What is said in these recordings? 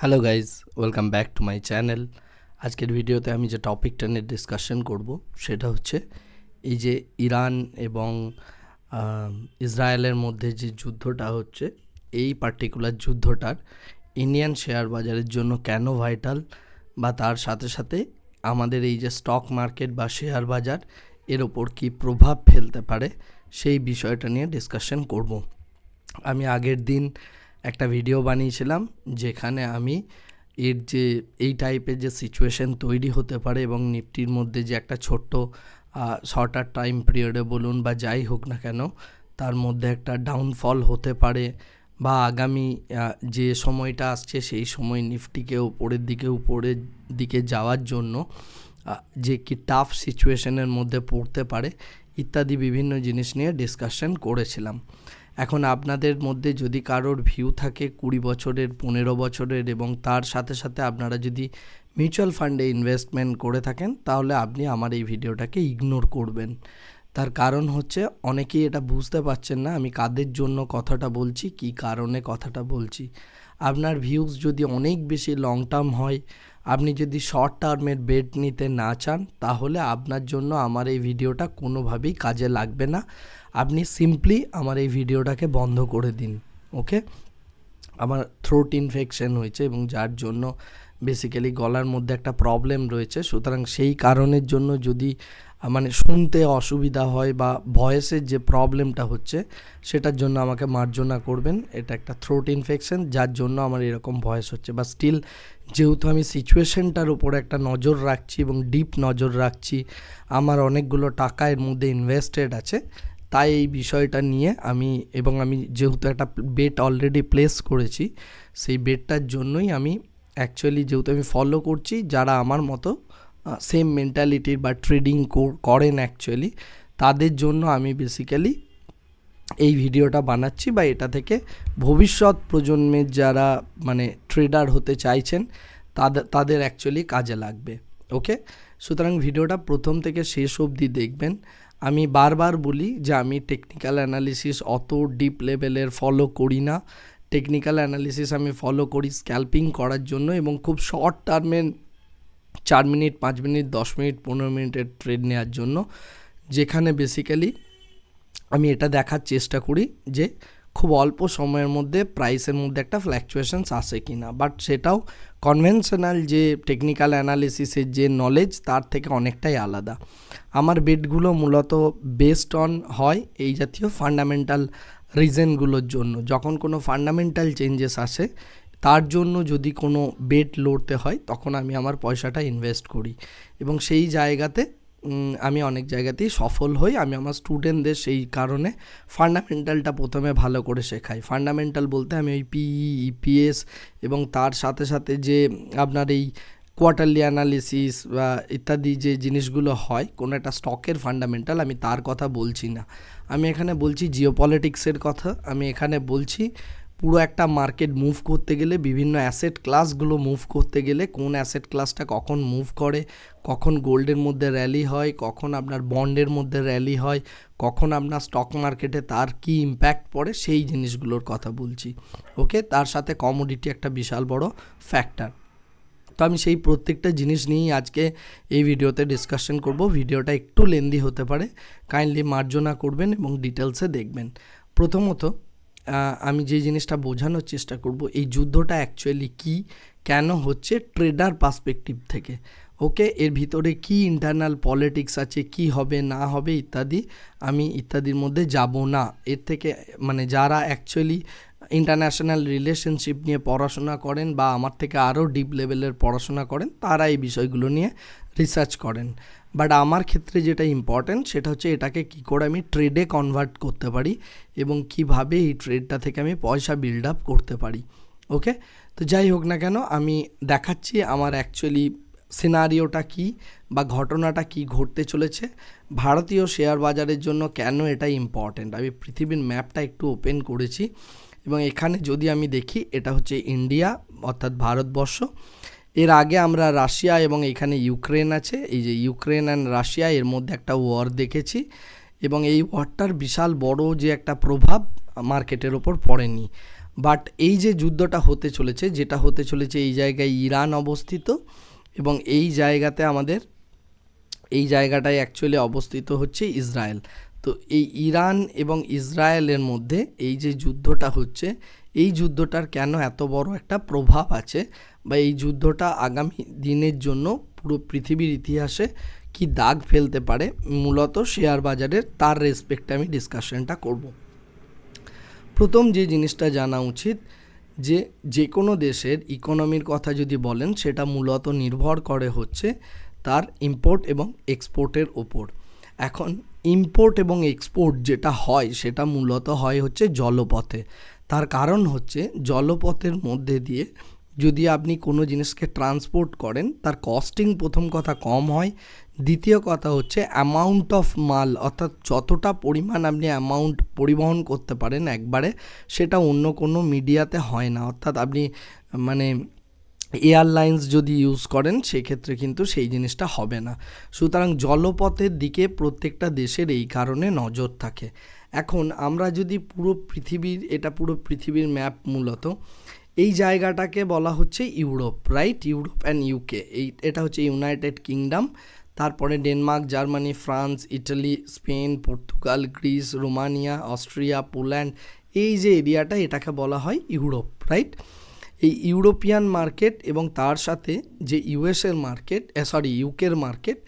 Hello guys welcome back to my channel. আজকের ভিডিওতে আমি যে টপিকটা নিয়ে ডিসকাশন করব, সেটা হচ্ছে এই যে ইরান এবং ইসরায়েলের মধ্যে যে যুদ্ধটা হচ্ছে, এই পার্টিকুলার যুদ্ধটার ইন্ডিয়ান শেয়ার বাজারের জন্য কেন ভাইটাল বা তার সাথে সাথে আমাদের এই যে স্টক মার্কেট বা শেয়ার বাজার এর ওপর কী প্রভাব ফেলতে পারে, সেই বিষয়টা নিয়ে ডিসকাশন করব। আমি আগের দিন একটা ভিডিও বানিয়েছিলাম, যেখানে আমি এর যে, এই টাইপের যে সিচুয়েশন তৈরি হতে পারে এবং নিফটির মধ্যে যে একটা ছোট্ট শর্টার টাইম পিরিয়ডে বলুন বা যাই হোক না কেন, তার মধ্যে একটা ডাউনফল হতে পারে বা আগামী যে সময়টা আসছে সেই সময় নিফটিকে উপরের দিকে উপরের দিকে যাওয়ার জন্য যে কি টাফ সিচুয়েশনের মধ্যে পড়তে পারে, ইত্যাদি বিভিন্ন জিনিস নিয়ে ডিসকাশন করেছিলাম। এখন আপনাদের মধ্যে যদি কারোর ভিউ থাকে কুড়ি বছরের, পনেরো বছরের এবং তার সাথে সাথে আপনারা যদি মিউচুয়াল ফান্ডে ইনভেস্টমেন্ট করে থাকেন, তাহলে আপনি আমার এই ভিডিওটাকে ইগনোর করবেন। তার কারণ হচ্ছে অনেকেই এটা বুঝতে পারছেন না, আমি কাদের জন্য কথাটা বলছি, কী কারণে কথাটা বলছি। আপনার ভিউজ যদি অনেক বেশি লং টার্ম হয় আপনি যদি শর্ট টার্মের বেড নিতে না চান, তাহলে আপনার জন্য আমার এই ভিডিওটা কোনোভাবেই কাজে লাগবে না। আপনি সিম্পলি আমার এই ভিডিওটাকে বন্ধ করে দিন ওকে আমার থ্রোট ইনফেকশন হয়েছে এবং যার জন্য বেসিক্যালি গলার মধ্যে একটা প্রবলেম রয়েছে। সুতরাং সেই কারণের জন্য যদি মানে শুনতে অসুবিধা হয় বা ভয়েসের যে প্রবলেমটা হচ্ছে, সেটার জন্য আমাকে মার্জনা করবেন। এটা একটা থ্রোট ইনফেকশন যার জন্য আমার এরকম ভয়েস হচ্ছে। বা স্টিল যেহেতু আমি সিচুয়েশনটার উপর একটা নজর রাখছি এবং ডিপ নজর রাখছি, আমার অনেকগুলো টাকা এর মধ্যে ইনভেস্টেড আছে, তাই এই বিষয়টা নিয়ে আমি এবং আমি যেহেতু একটা বেট অলরেডি প্লেস করেছি, সেই বেটটার জন্যই আমি অ্যাকচুয়ালি যেহেতু আমি ফলো করছি, যারা আমার মতো সেম মেন্টালিটির বা ট্রেডিং করেন অ্যাকচুয়ালি তাদের জন্য আমি বেসিক্যালি এই ভিডিওটা বানাচ্ছি বা এটা থেকে ভবিষ্যৎ প্রজন্মের যারা মানে ট্রেডার হতে চাইছেন তাদের তাদের অ্যাকচুয়ালি কাজে লাগবে ওকে সুতরাং ভিডিওটা প্রথম থেকে শেষ অবধি দেখবেন। আমি বারবার বলি যে আমি টেকনিক্যাল অ্যানালিসিস অত ডিপ লেভেলের ফলো করি না। টেকনিক্যাল অ্যানালিসিস আমি ফলো করি স্ক্যাল্পিং করার জন্য এবং খুব শর্ট টার্মের চার মিনিট, পাঁচ মিনিট, দশ মিনিট, পনেরো মিনিটের ট্রেড নেওয়ার জন্য যেখানে বেসিক্যালি আমি এটা দেখার চেষ্টা করি যে খুব অল্প সময়ের মধ্যে প্রাইসের মধ্যে একটা ফ্ল্যাকচুয়েশনস আসে কি না বাট সেটাও কনভেনশনাল যে টেকনিক্যাল অ্যানালিসিসের যে নলেজ তার থেকে অনেকটাই আলাদা। আমার বেডগুলো মূলত বেসড অন হয় এই জাতীয় ফান্ডামেন্টাল রিজনগুলোর জন্য। যখন কোনো ফান্ডামেন্টাল চেঞ্জেস আসে তার জন্য যদি কোনো বেড লড়তে হয়, তখন আমি আমার পয়সাটা ইনভেস্ট করি। এবং সেই জায়গাতে আমি অনেক জায়গাতেই সফল হই। আমি আমার স্টুডেন্টদের সেই কারণে ফান্ডামেন্টালটা প্রথমে ভালো করে শেখাই। ফান্ডামেন্টাল বলতে আমি ওই পিই ইপিএস এবং তার সাথে সাথে যে আপনার এই কোয়ার্টারলি অ্যানালিসিস বা ইত্যাদি যে জিনিসগুলো হয়, কোনো একটা স্টকের ফান্ডামেন্টাল আমি তার কথা বলছি না। আমি এখানে বলছি জিওপলিটিক্সের কথা। আমি এখানে বলছি পুরো একটা মার্কেট মুভ করতে গেলে, বিভিন্ন অ্যাসেট ক্লাসগুলো মুভ করতে গেলে, কোন অ্যাসেট ক্লাসটা কখন মুভ করে, কখন গোল্ডের মধ্যে র্যালি হয়, কখন আপনার বন্ডের মধ্যে র্যালি হয়, কখন আপনার স্টক মার্কেটে তার কি ইম্প্যাক্ট পড়ে, সেই জিনিসগুলোর কথা বলছি। ওকে তার সাথে কমোডিটি একটা বিশাল বড় ফ্যাক্টর তো আমি সেই প্রত্যেকটা জিনিস নিয়েই আজকে এই ভিডিওতে ডিসকাশন করব। ভিডিওটা একটু লেন্দি হতে পারে। কাইন্ডলি মার্জনা করবেন এবং ডিটেলসে দেখবেন। প্রথমত আমি যে জিনিসটা বোঝানোর চেষ্টা করব, এই যুদ্ধটা অ্যাকচুয়ালি কি, কেন হচ্ছে ট্রেডার পার্সপেক্টিভ থেকে। ওকে এর ভিতরে কি ইন্টারনাল পলিটিক্স আছে, কি হবে, না হবে ইত্যাদি আমি ইত্যাদির মধ্যে যাব না। এর থেকে মানে যারা অ্যাকচুয়ালি ইন্টারন্যাশনাল রিলেশনশিপ নিয়ে পড়াশোনা করেন বা আমার থেকে আরও ডিপ লেভেলের পড়াশোনা করেন, তারা এই বিষয়গুলো নিয়ে রিসার্চ করেন। বাট আমার ক্ষেত্রে যেটা ইম্পর্ট্যান্ট সেটা হচ্ছে এটাকে কি করে আমি ট্রেডে কনভার্ট করতে পারি এবং কীভাবে এই ট্রেডটা থেকে আমি পয়সা বিল্ড আপ করতে পারি। ওকে তো যাই হোক না কেন, আমি দেখাচ্ছি আমার অ্যাকচুয়ালি সিনারিওটা কি বা ঘটনাটা কি ঘটতে চলেছে। ভারতীয় শেয়ার বাজারের জন্য কেন এটা ইম্পর্ট্যান্ট আমি পৃথিবীর ম্যাপটা একটু ওপেন করেছি এবং এখানে যদি আমি দেখি, এটা হচ্ছে ইন্ডিয়া অর্থাৎ ভারতবর্ষ। এর আগে আমরা রাশিয়া এবং এখানে ইউক্রেন আছে। এই যে ইউক্রেন অ্যান্ড রাশিয়া, এর মধ্যে একটা ওয়ার দেখেছি এবং এই ওয়ারটার বিশাল বড় যে একটা প্রভাব মার্কেটের ওপর পড়েনি। বাট এই যে যুদ্ধটা হতে চলেছে, যেটা হতে চলেছে এই জায়গায় ইরান অবস্থিত এবং এই জায়গাতে আমাদের, এই জায়গাটায় অ্যাকচুয়ালি অবস্থিত হচ্ছে ইসরায়েল। তো এই ইরান এবং ইসরায়েলের মধ্যে এই যে যুদ্ধটা হচ্ছে এই যুদ্ধটার কেন এত বড় একটা প্রভাব আছে? বা এই যুদ্ধটা আগামী দিনের জন্য পুরো পৃথিবীর ইতিহাসে কি দাগ ফেলতে পারে? মূলত শেয়ার বাজারের তার রেসপেক্টে আমি ডিসকাশনটা করব। প্রথম যে জিনিসটা জানা উচিত, যে যে কোনো দেশের ইকোনমির কথা যদি বলেন, সেটা মূলত নির্ভর করে হচ্ছে তার ইম্পোর্ট এবং এক্সপোর্টের ওপর। এখন ইম্পোর্ট এবং এক্সপোর্ট যেটা হয়, সেটা মূলত হয় হচ্ছে জলপথে। তার কারণ হচ্ছে জলপথের মধ্যে দিয়ে যদি আপনি কোনো জিনিসকে ট্রান্সপোর্ট করেন, তার কস্টিং প্রথম কথা কম হয়। দ্বিতীয় কথা হচ্ছে অ্যামাউন্ট অফ মাল, অর্থাৎ যতটা পরিমাণ আপনি অ্যামাউন্ট পরিবহন করতে পারেন একবারে, সেটা অন্য কোনো মিডিয়াতে হয় না। অর্থাৎ আপনি মানে এয়ারলাইন্স যদি ইউজ করেন, সেক্ষেত্রে কিন্তু সেই জিনিসটা হবে না। সুতরাং জলপথের দিকে প্রত্যেকটা দেশের এই কারণে নজর থাকে। এখন আমরা যদি পুরো পৃথিবীর, এটা পুরো পৃথিবীর ম্যাপ মূলত, এই জায়গাটাকে বলা হচ্ছে Europe right Europe and UK এই, এটা হচ্ছে ইউনাইটেড কিংডম, তারপরে Denmark, Germany, France, Italy, Spain, Portugal, Greece, Romania, Austria, Poland, এই যে এরিয়াটা, এটাকে বলা হয় ইউরোপ রাইট এই ইউরোপিয়ান মার্কেট এবং তার সাথে যে ইউএসের মার্কেট সরি ইউকের মার্কেট,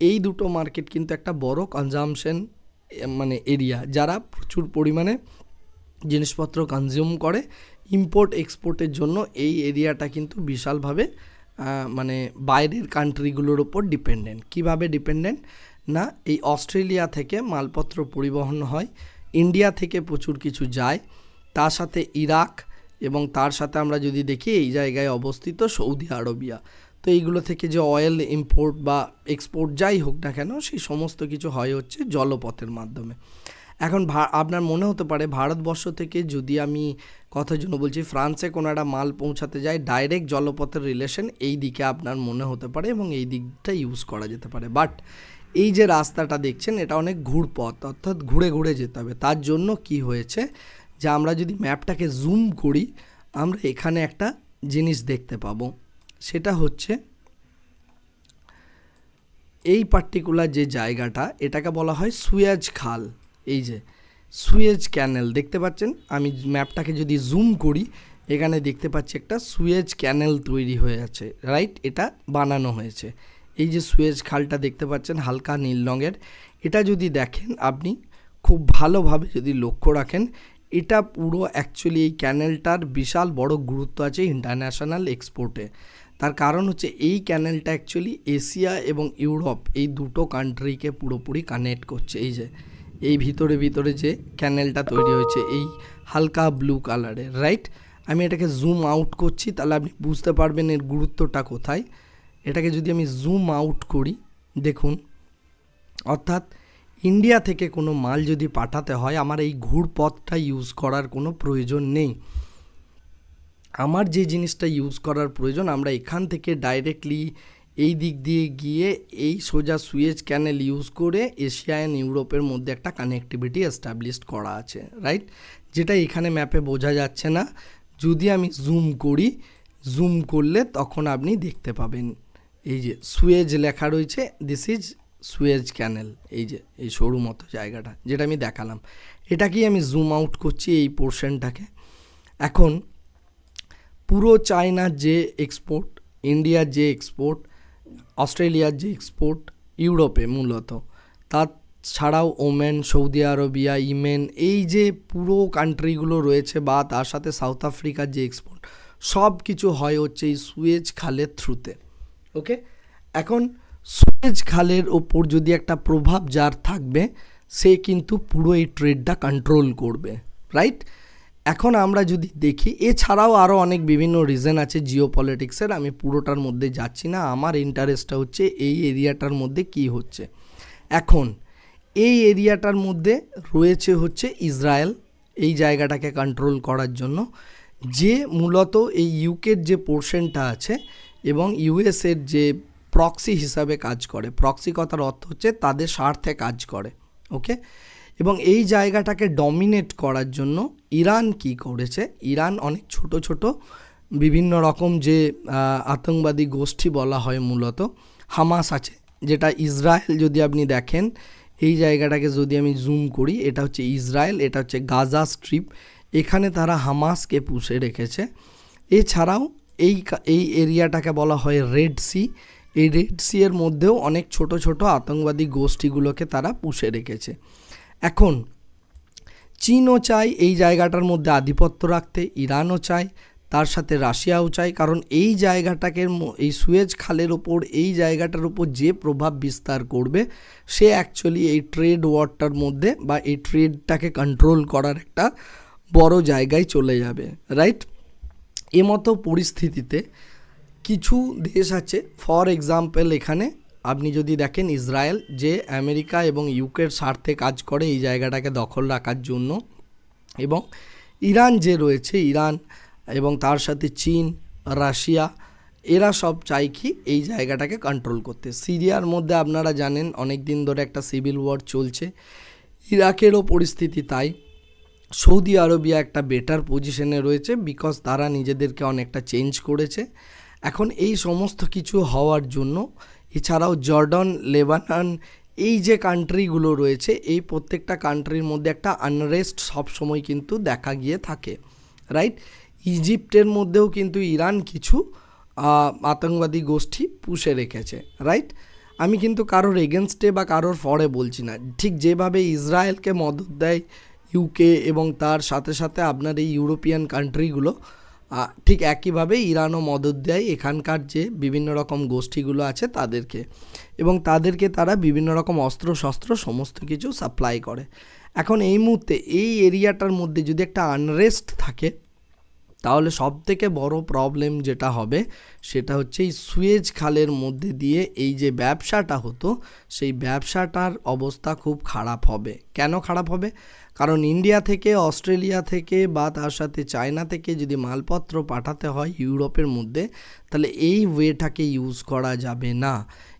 এই দুটো মার্কেট কিন্তু একটা বড় কনজামশন মানে এরিয়া, যারা প্রচুর পরিমাণে জিনিসপত্র কনজিউম করে ইম্পোর্ট এক্সপোর্টের জন্য এই এরিয়াটা কিন্তু বিশালভাবে মানে বাইরের কান্ট্রিগুলোর ওপর ডিপেন্ডেন্ট কীভাবে ডিপেন্ডেন্ট না, এই অস্ট্রেলিয়া থেকে মালপত্র পরিবহন হয়, ইন্ডিয়া থেকে প্রচুর কিছু যায়, তার সাথে ইরাক এবং তার সাথে আমরা যদি দেখি, এই জায়গায় অবস্থিত সৌদি আরবিয়া। তো এইগুলো থেকে যে অয়েল ইম্পোর্ট বা এক্সপোর্ট যাই হোক না কেন, সেই সমস্ত কিছু হয় হচ্ছে জলপথের মাধ্যমে। এখন আপনার মনে হতে পারে ভারতবর্ষ থেকে যদি আমি কথার জন্য বলছি, ফ্রান্সে কোনো একটা মাল পৌঁছাতে যায় ডাইরেক্ট জলপথের রিলেশন এই দিকে আপনার মনে হতে পারে এবং এই দিকটা ইউজ করা যেতে পারে। বাট এই যে রাস্তাটা দেখছেন, এটা অনেক ঘুরপথ, অর্থাৎ ঘুরে ঘুরে যেতে হবে। তার জন্য কি হয়েছে যে আমরা যদি ম্যাপটাকে জুম করি, আমরা এখানে একটা জিনিস দেখতে পাবো। সেটা হচ্ছে এই পার্টিকুলার যে জায়গাটা, এটাকে বলা হয় সুয়েজ খাল। এই যে সুয়েজ ক্যানেল দেখতে পাচ্ছেন? আমি ম্যাপটাকে যদি জুম করি, এখানে দেখতে পাচ্ছি একটা সুয়েজ ক্যানেল তৈরি হয়ে আছে রাইট এটা বানানো হয়েছে। এই যে সুয়েজ খালটা দেখতে পাচ্ছেন, হালকা নীল রঙের। এটা যদি দেখেন, আপনি খুব ভালোভাবে যদি লক্ষ্য রাখেন, এটা পুরো অ্যাকচুয়ালি এই ক্যানেলটার বিশাল বড় গুরুত্ব আছে ইন্টারন্যাশনাল এক্সপোর্টে তার কারণ হচ্ছে এই ক্যানেলটা অ্যাকচুয়ালি এশিয়া এবং ইউরোপ এই দুটো কান্ট্রিকে পুরোপুরি কানেক্ট করছে। এই যে, এই ভিতরে ভিতরে যে ক্যানেলটা তৈরি হয়েছে, এই হালকা ব্লু কালারের রাইট আমি এটাকে জুম আউট করছি, তাহলে আপনি বুঝতে পারবেন এর গুরুত্বটা কোথায়। এটাকে যদি আমি জুম আউট করি, দেখুন, অর্থাৎ ইন্ডিয়া থেকে কোনো মাল যদি পাঠাতে হয়, আমার এই ঘুরপথটা ইউজ করার কোনো প্রয়োজন নেই। আমার যে জিনিসটা ইউজ করার প্রয়োজন, আমরা এখান থেকে ডাইরেক্টলি এই দিক দিয়ে গিয়ে এই সোজা সুয়েজ ক্যানেল ইউজ করে এশিয়া অ্যান্ড ইউরোপের মধ্যে একটা কানেক্টিভিটি এস্টাবলিশ করা আছে রাইট যেটা এখানে ম্যাপে বোঝা যাচ্ছে না। যদি আমি জুম করি জুম করলে তখন আপনি দেখতে পাবেন। এই যে সুয়েজ লেখা রয়েছে দিস ইজ সুয়েজ ক্যানেল এই যে, এই সরু মতো জায়গাটা, যেটা আমি দেখালাম। এটাকেই আমি জুম আউট করছি এই পোর্শনটাকে এখন পুরো চায়নার যে এক্সপোর্ট ইন্ডিয়ার যে এক্সপোর্ট অস্ট্রেলিয়ার যে এক্সপোর্ট ইউরোপে মূলত। তার ছাড়াও ওমেন, সৌদি আরবিয়া, ইমেন, এই যে পুরো কান্ট্রিগুলো রয়েছে বা তার সাথে সাউথ আফ্রিকার যে এক্সপোর্ট সব কিছু হয় হচ্ছে এই সুয়েজ খালের থ্রুতে ওকে এখন সুয়েজ খালের ওপর যদি একটা প্রভাব যার থাকবে, সে কিন্তু পুরো এই ট্রেডটা কন্ট্রোল করবে। রাইট এখন আমরা যদি দেখি, এছাড়াও আরও অনেক বিভিন্ন রিজন আছে জিও পলিটিক্সের আমি পুরোটার মধ্যে যাচ্ছি না। আমার ইন্টারেস্টটা হচ্ছে এই এরিয়াটার মধ্যে কি হচ্ছে। এখন, এই এরিয়াটার মধ্যে রয়েছে হচ্ছে ইসরায়েল, এই জায়গাটাকে কন্ট্রোল করার জন্য, যে মূলত এই ইউকের যে পোর্শনটা আছে এবং ইউএসের যে প্রক্সি হিসাবে কাজ করে। প্রক্সি কথার অর্থ হচ্ছে তাদের স্বার্থে কাজ করে ওকে এবং এই জায়গাটাকে ডমিনেট করার জন্য ইরান কি করেছে? ইরান অনেক ছোট ছোট, বিভিন্ন রকম যে আতঙ্কবাদী গোষ্ঠী বলা হয় মূলত, হামাস আছে। যেটা ইসরায়েল যদি আপনি দেখেন, এই জায়গাটাকে যদি আমি জুম করি, এটা হচ্ছে ইসরায়েল, এটা হচ্ছে গাজা স্ট্রিপ। এখানে তারা হামাসকে পুষে রেখেছে। এছাড়াও এই এই এরিয়াটাকে বলা হয় রেড সি। এই রেড সি এর মধ্যেও অনেক ছোট ছোট আতঙ্কবাদী গোষ্ঠীগুলোকে তারা পুষে রেখেছে। এখন, চীনও চায় এই জায়গাটার মধ্যে আধিপত্য রাখতে, ইরানও চায়, তার সাথে রাশিয়াও চায়, কারণ এই জায়গাটাকে এই সুয়েজ খালের ওপর, এই জায়গাটার উপর যে প্রভাব বিস্তার করবে, সে অ্যাকচুয়ালি এই ট্রেড ওয়ারটার মধ্যে বা এই ট্রেডটাকে কন্ট্রোল করার একটা বড় জায়গায় চলে যাবে রাইট এমতো পরিস্থিতিতে কিছু দেশ আছে ফর এক্সাম্পল এখানে আপনি যদি দেখেন ইসরায়েল যে আমেরিকা এবং ইউকের স্বার্থে কাজ করে এই জায়গাটাকে দখল রাখার জন্য এবং ইরান যে রয়েছে, ইরান এবং তার সাথে চীন, রাশিয়া, এরা সব চাই কি এই জায়গাটাকে কন্ট্রোল করতে। সিরিয়ার মধ্যে আপনারা জানেন অনেক দিন ধরে একটা সিভিল ওয়ার চলছে। ইরাকেরও পরিস্থিতি তাই। সৌদি আরবিয়া একটা বেটার পজিশনে রয়েছে বিকজ তারা নিজেদেরকে অনেকটা চেঞ্জ করেছে। এখন এই সমস্ত কিছু হওয়ার জন্য এছাড়াও জর্ডন, লেবানন, এই যে কান্ট্রিগুলো রয়েছে, এই প্রত্যেকটা কান্ট্রির মধ্যে একটা আনরেস্ট সবসময় কিন্তু দেখা গিয়ে থাকে রাইট ইজিপ্টের মধ্যেও কিন্তু ইরান কিছু আতঙ্কবাদী গোষ্ঠী পুষে রেখেছে রাইট আমি কিন্তু কারোর এগেনস্টে বা কারোর ফরে বলছি না। ঠিক যেভাবে ইসরায়েলকে মদত দেয় ইউকে এবং তার সাথে সাথে আপনার এই ইউরোপিয়ান কান্ট্রিগুলো ঠিক একইভাবে ইরানও মদত দেয় এখানকার যে বিভিন্ন রকম গোষ্ঠীগুলো আছে তাদেরকে। এবং তাদেরকে তারা বিভিন্ন রকম অস্ত্র শস্ত্র সমস্ত কিছু সাপ্লাই করে। এখন এই মুহূর্তে এই এরিয়াটার মধ্যে যদি একটা আনরেস্ট থাকে, তাহলে সব থেকে বড় প্রবলেম যেটা হবে, সেটা হচ্ছে এই সুয়েজ খালের মধ্যে দিয়ে এই যে ব্যবসাটা হতো, সেই ব্যবসাটার অবস্থা খুব খারাপ হবে। কেন খারাপ হবে? কারণ ইন্ডিয়া থেকে, অস্ট্রেলিয়া থেকে বা তার সাথে চায়না থেকে যদি মালপত্র পাঠাতে হয় ইউরোপের মধ্যে, তাহলে এই ওয়েটাকে ইউজ করা যাবে না।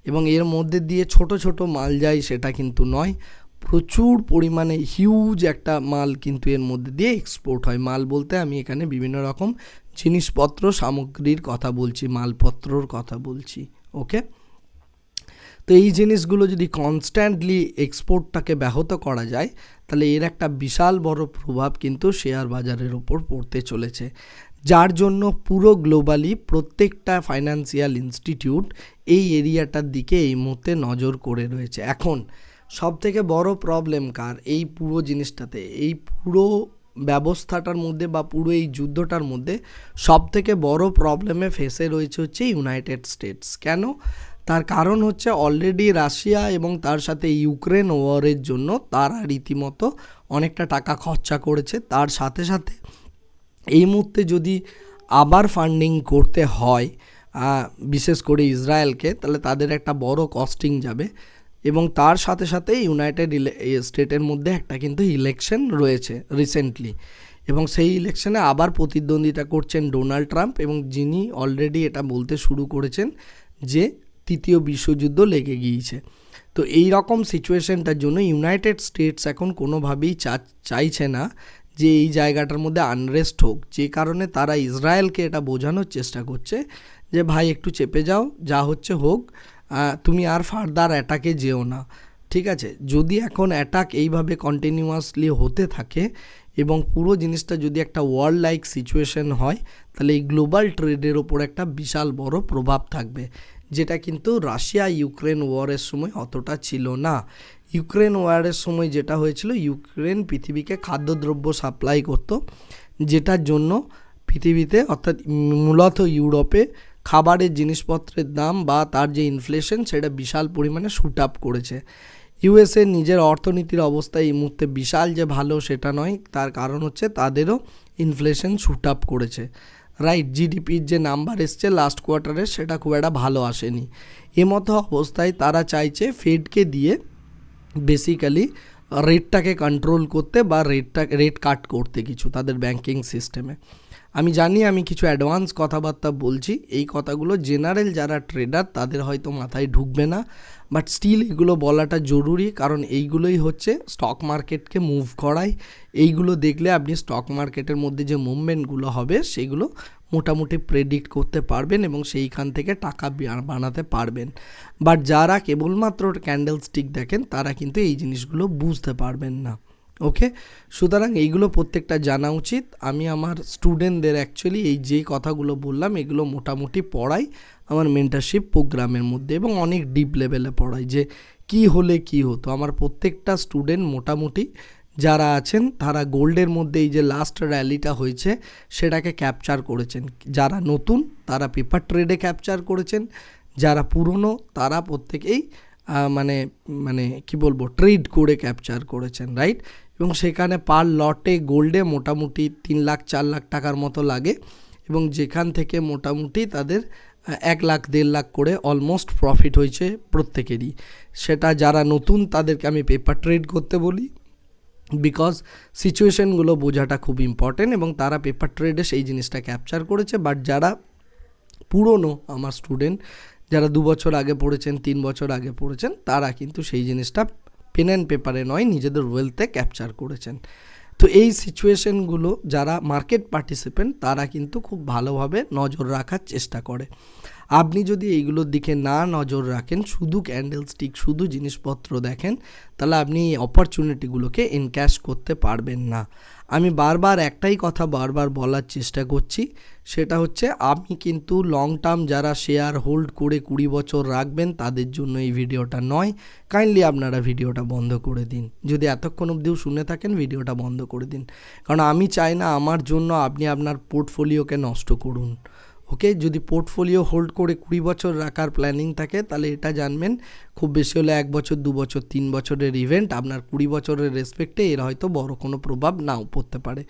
এবং এর মধ্যে দিয়ে ছোট ছোট মাল যায় সেটা কিন্তু নয়, প্রচুর পরিমাণে হিউজ একটা মাল কিন্তু এর মধ্যে দিয়ে এক্সপোর্ট হয়। মাল বলতে আমি এখানে বিভিন্ন রকম জিনিসপত্র, সামগ্রীর কথা বলছি, মালপত্রর কথা বলছি ওকে তো এই জিনিসগুলো যদি কনস্ট্যান্টলি এক্সপোর্টটাকে ব্যাহত করা যায়, তাহলে এর একটা বিশাল বড় প্রভাব কিন্তু শেয়ার বাজারের ওপর পড়তে চলেছে। যার জন্য পুরো গ্লোবালি প্রত্যেকটা ফাইন্যান্সিয়াল ইনস্টিটিউট এই এরিয়াটার দিকে এই মুহূর্তে নজর করে রয়েছে। এখন সব থেকে বড় প্রবলেম কার? এই পুরো জিনিসটাতে, এই পুরো ব্যবস্থাটার মধ্যে বা পুরো এই যুদ্ধটার মধ্যে সব থেকে বড় প্রবলেমে ফেসে রয়েছে হচ্ছে ইউনাইটেড স্টেটস কেন? তার কারণ হচ্ছে অলরেডি রাশিয়া এবং তার সাথে ইউক্রেন ওয়ারের জন্য তারা রীতিমতো অনেকটা টাকা খরচা করেছে। তার সাথে সাথে এই মুহূর্তে যদি আবার ফান্ডিং করতে হয় বিশেষ করে ইসরায়েলকে, তাহলে তাদের একটা বড় কস্টিং যাবে। এবং তার সাথে সাথে ইউনাইটেড স্টেটের মধ্যে একটা কিন্তু ইলেকশন রয়েছে রিসেন্টলি এবং সেই ইলেকশনে আবার প্রতিদ্বন্দ্বিতা করছেন ডোনাল্ড ট্রাম্প এবং যিনি অলরেডি এটা বলতে শুরু করেছেন যে তৃতীয় বিশ্বযুদ্ধ লেগে গিয়েছে। তো এই রকম সিচুয়েশনটার জন্য ইউনাইটেড স্টেটস এখন কোনোভাবেই চাইছে না যে এই জায়গাটার মধ্যে আনরেস্ট হোক। যে কারণে তারা ইসরায়েলকে এটা বোঝানোর চেষ্টা করছে যে, ভাই, একটু চেপে যাও, যা হচ্ছে হোক তুমি আর ফার্দার অ্যাটাকে যেও না। ঠিক আছে? যদি এখন অ্যাটাক এইভাবে কন্টিনিউয়াসলি হতে থাকে এবং পুরো জিনিসটা যদি একটা ওয়ার্ল্ড লাইক সিচুয়েশন হয়, তাহলে এই গ্লোবাল ট্রেডের ওপর একটা বিশাল বড় প্রভাব থাকবে। যেটা কিন্তু রাশিয়া ইউক্রেন ওয়ারের সময় অতটা ছিল না। ইউক্রেন ওয়ারের সময় যেটা হয়েছিল, ইউক্রেন পৃথিবীকে খাদ্যদ্রব্য সাপ্লাই করতো, যেটার জন্য পৃথিবীতে অর্থাৎ মূলত ইউরোপে খাবারের জিনিসপত্রের দাম বা তার যে ইনফ্লেশন সেটা বিশাল পরিমাণে শুট আপ করেছে। ইউএসএ নিজের অর্থনীতির অবস্থা এই মুহূর্তে বিশাল যে ভালো সেটা নয়, তার কারণ হচ্ছে তাদেরও ইনফ্লেশন শুট আপ করেছে। রাইট জিডিপির যে নাম্বার এসছে লাস্ট কোয়ার্টারে সেটা খুব একটা ভালো আসেনি। এমতো অবস্থায় তারা চাইছে ফেডকে দিয়ে বেসিক্যালি রেটটাকে কন্ট্রোল করতে বা রেটটা রেট কাট করতে কিছু, তাদের ব্যাংকিং সিস্টেমে আমি জানি আমি কিছু অ্যাডভান্স কথাবার্তা বলছি। এই কথাগুলো জেনারেল যারা ট্রেডার তাদের হয়তো মাথায় ঢুকবে না। বাট স্টিল এগুলো বলাটা জরুরি, কারণ এইগুলোই হচ্ছে স্টক মার্কেটকে মুভ করায়। এইগুলো দেখলে আপনি স্টক মার্কেটের মধ্যে যে মুভমেন্টগুলো হবে, সেগুলো মোটামুটি প্রেডিক্ট করতে পারবেন এবং সেইখান থেকে টাকা বানাতে পারবেন। বাট যারা কেবলমাত্র ক্যান্ডেল স্টিক দেখেন, তারা কিন্তু এই জিনিসগুলো বুঝতে পারবেন না। ওকে সুতরাং এইগুলো প্রত্যেকটা জানা উচিত। আমি আমার স্টুডেন্টদের অ্যাকচুয়ালি এই যে কথাগুলো বললাম, এগুলো মোটামুটি পড়াই আমার মেন্টারশিপ প্রোগ্রামের মধ্যে এবং অনেক ডিপ লেভেলে পড়াই যে কি হলে কি হতো। আমার প্রত্যেকটা স্টুডেন্ট মোটামুটি যারা আছেন, তারা গোল্ডের মধ্যে এই যে লাস্ট র্যালিটা হয়েছে, সেটাকে ক্যাপচার করেছেন। যারা নতুন, তারা পেপার ট্রেডে ক্যাপচার করেছেন। যারা পুরনো, তারা প্রত্যেকেই মানে মানে কি বলব ট্রেড করে ক্যাপচার করেছেন রাইট এবং সেখানে পার লটে গোল্ডে মোটামুটি তিন লাখ, চার লাখ টাকার মতো লাগে এবং যেখান থেকে মোটামুটি তাদের এক লাখ, দেড় লাখ করে অলমোস্ট প্রফিট হয়েছে প্রত্যেকেরই। সেটা যারা নতুন তাদেরকে আমি পেপার ট্রেড করতে বলি বিকজ সিচুয়েশনগুলো বোঝাটা খুব ইম্পর্টেন্ট এবং তারা পেপার ট্রেডে সেই জিনিসটা ক্যাপচার করেছে। বাট যারা পুরনো আমার স্টুডেন্ট যারা দু বছর আগে পড়েছেন, তিন বছর আগে পড়েছেন, তারা কিন্তু সেই জিনিসটা পেন অ্যান্ড পেপারে নয়, নিজেদের ওয়েলথে ক্যাপচার করেছেন। তো এই সিচুয়েশনগুলো যারা মার্কেট পার্টিসিপেন্ট তারা কিন্তু খুব ভালোভাবে নজর রাখার চেষ্টা করে। আপনি যদি এইগুলোর দিকে না নজর রাখেন, শুধু ক্যান্ডেল স্টিক শুধু জিনিসপত্র দেখেন, তাহলে আপনি এই অপরচুনিটিগুলোকে এনক্যাশ করতে পারবেন না। আমি বারবার একটাই কথা বারবার বলার চেষ্টা করছি, সেটা হচ্ছে আমি কিন্তু লং টার্ম যারা শেয়ার হোল্ড করে কুড়ি বছর রাখবেন, তাদের জন্য এই ভিডিওটা নয়। কাইন্ডলি আপনারা ভিডিওটা বন্ধ করে দিন। যদি এতক্ষণ অবধিও শুনে থাকেন, ভিডিওটা বন্ধ করে দিন। কারণ আমি চাই না আমার জন্য আপনি আপনার পোর্টফোলিওকে নষ্ট করুন। ওকে যদি পোর্টফোলিও হোল্ড করে কুড়ি বছর রাখার প্ল্যানিং থাকে, তাহলে এটা জানবেন। খুব বেশি হলে এক বছর, দু বছর, তিন বছরের ইভেন্ট আপনার কুড়ি বছরের রেসপেক্টে এর হয়তো বড় কোনো প্রভাব নাও পড়তে পারে,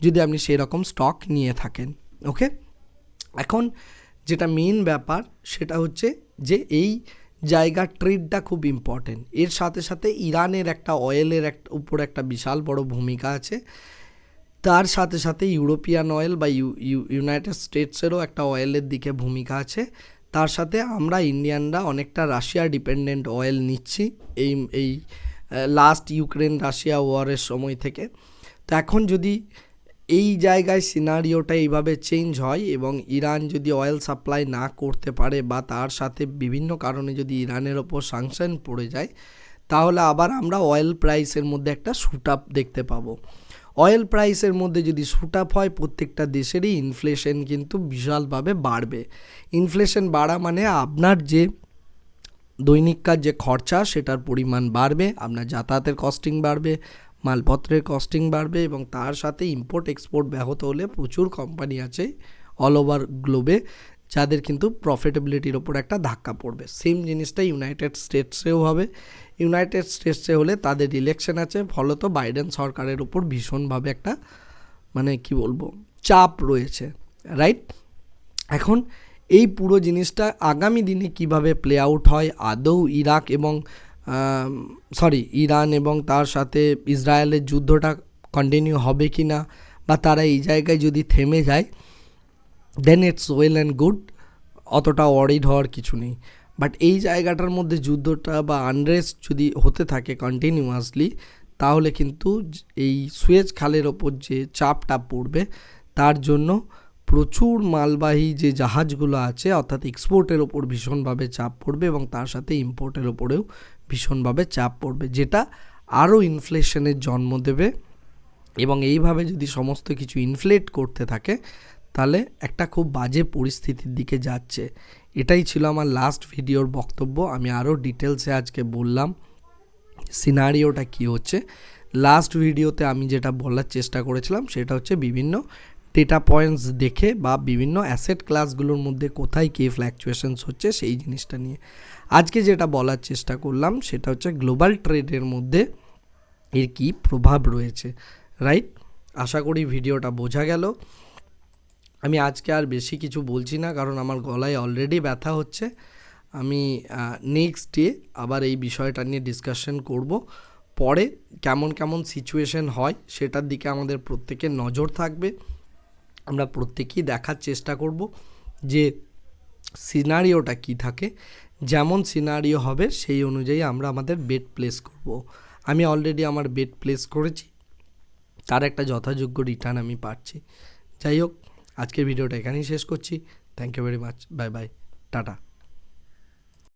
যদি আপনি সেই রকম স্টক নিয়ে থাকেন, ওকে? এখন যেটা মেন ব্যাপার, সেটা হচ্ছে যে এই জায়গার ট্রেডটা খুব ইম্পর্টেন্ট এর সাথে সাথে ইরানের একটা অয়েলের একটা উপর একটা বিশাল বড় ভূমিকা আছে। তার সাথে সাথে ইউরোপিয়ান অয়েল বা ইউ, ইউ- ইউনাইটেড স্টেটসেরও একটা অয়েলের দিকে ভূমিকা আছে। তার সাথে আমরা ইন্ডিয়ানরা অনেকটা রাশিয়া ডিপেন্ডেন্ট অয়েল নিচ্ছি এই এই লাস্ট ইউক্রেন রাশিয়া ওয়ারের সময় থেকে। তো এখন যদি এই জায়গায় সিনারিওটা এইভাবে চেঞ্জ হয় এবং ইরান যদি অয়েল সাপ্লাই না করতে পারে বা তার সাথে বিভিন্ন কারণে যদি ইরানের ওপর সাংশন পড়ে যায়, তাহলে আবার আমরা অয়েল প্রাইসের মধ্যে একটা শুট আপ দেখতে পাবো। অয়েল প্রাইসের মধ্যে যদি শুট আপ হয়, প্রত্যেকটা দেশেরই ইনফ্লেশন কিন্তু বিশালভাবে বাড়বে। ইনফ্লেশন বাড়া মানে আপনার যে দৈনিককার যে খরচা, সেটার পরিমাণ বাড়বে, আপনার যাতায়াতের কস্টিং বাড়বে, মালপত্রের কস্টিং বাড়বে এবং তার সাথে ইম্পোর্ট এক্সপোর্ট ব্যাহত হলে প্রচুর কোম্পানি আছে অল ওভার গ্লোবে যাদের কিন্তু প্রফিটেবিলিটির ওপর একটা ধাক্কা পড়বে। সেম জিনিসটা ইউনাইটেড স্টেটসেও হবে। ইউনাইটেড স্টেটসে হলে তাদের ইলেকশন আছে। ফলত বাইডেন সরকারের ওপর ভীষণভাবে একটা মানে কি বলব, চাপ রয়েছে রাইট এখন এই পুরো জিনিসটা আগামী দিনে কীভাবে প্লে আউট হয়, আদৌ ইরাক এবং সরি ইরান এবং তার সাথে ইসরায়েলের যুদ্ধটা কন্টিনিউ হবে কি না বা তারা এই জায়গায় যদি থেমে যায় then it's well and good অতটা ওয়ারিড হওয়ার কিছু নেই। বাট এই জায়গাটার মধ্যে যুদ্ধটা বা আনরেস্ট যদি হতে থাকে কন্টিনিউয়াসলি তাহলে কিন্তু এই সুয়েজ খালের ওপর যে চাপটা পড়বে, তার জন্য প্রচুর মালবাহী যে জাহাজগুলো আছে, অর্থাৎ এক্সপোর্টের ওপর ভীষণভাবে চাপ পড়বে এবং তার সাথে ইম্পোর্টের ওপরেও ভীষণভাবে চাপ পড়বে, যেটা আরও ইনফ্লেশনের জন্ম দেবে। এবং এইভাবে যদি সমস্ত কিছু ইনফ্লেট করতে থাকে তাহলে একটা খুব বাজে পরিস্থিতির দিকে যাচ্ছে। এটাই ছিল আমার লাস্ট ভিডিওর বক্তব্য। আমি আরও ডিটেলসে আজকে বললাম সিনারিওটা কি হচ্ছে। লাস্ট ভিডিওতে আমি যেটা বলার চেষ্টা করেছিলাম সেটা হচ্ছে বিভিন্ন ডেটা পয়েন্টস দেখে বা বিভিন্ন অ্যাসেট ক্লাসগুলোর মধ্যে কোথায় কে ফ্ল্যাকচুয়েশনস হচ্ছে সেই জিনিসটা নিয়ে। আজকে যেটা বলার চেষ্টা করলাম সেটা হচ্ছে গ্লোবাল ট্রেডের মধ্যে এর কী প্রভাব রয়েছে রাইট আশা করি ভিডিওটা বোঝা গেল। আমি আজকে আর বেশি কিছু বলছি না, কারণ আমার গলায় অলরেডি ব্যথা হচ্ছে। আমি নেক্সট ডে আবার এই বিষয়টা নিয়ে ডিসকাশন করব। পরে কেমন কেমন সিচুয়েশন হয় সেটার দিকে আমাদের প্রত্যেকের নজর থাকবে। আমরা প্রত্যেকেই দেখার চেষ্টা করব যে সিনারিওটা কি থাকে। যেমন সিনারিও হবে সেই অনুযায়ী আমরা আমাদের বেড প্লেস করব। আমি অলরেডি আমার বেড প্লেস করেছি, তার একটা যথাযোগ্য রিটার্ন আমি পাচ্ছি। যাই হোক আজকের ভিডিওটা এখানেই শেষ করছি। Thank you very much bye bye tata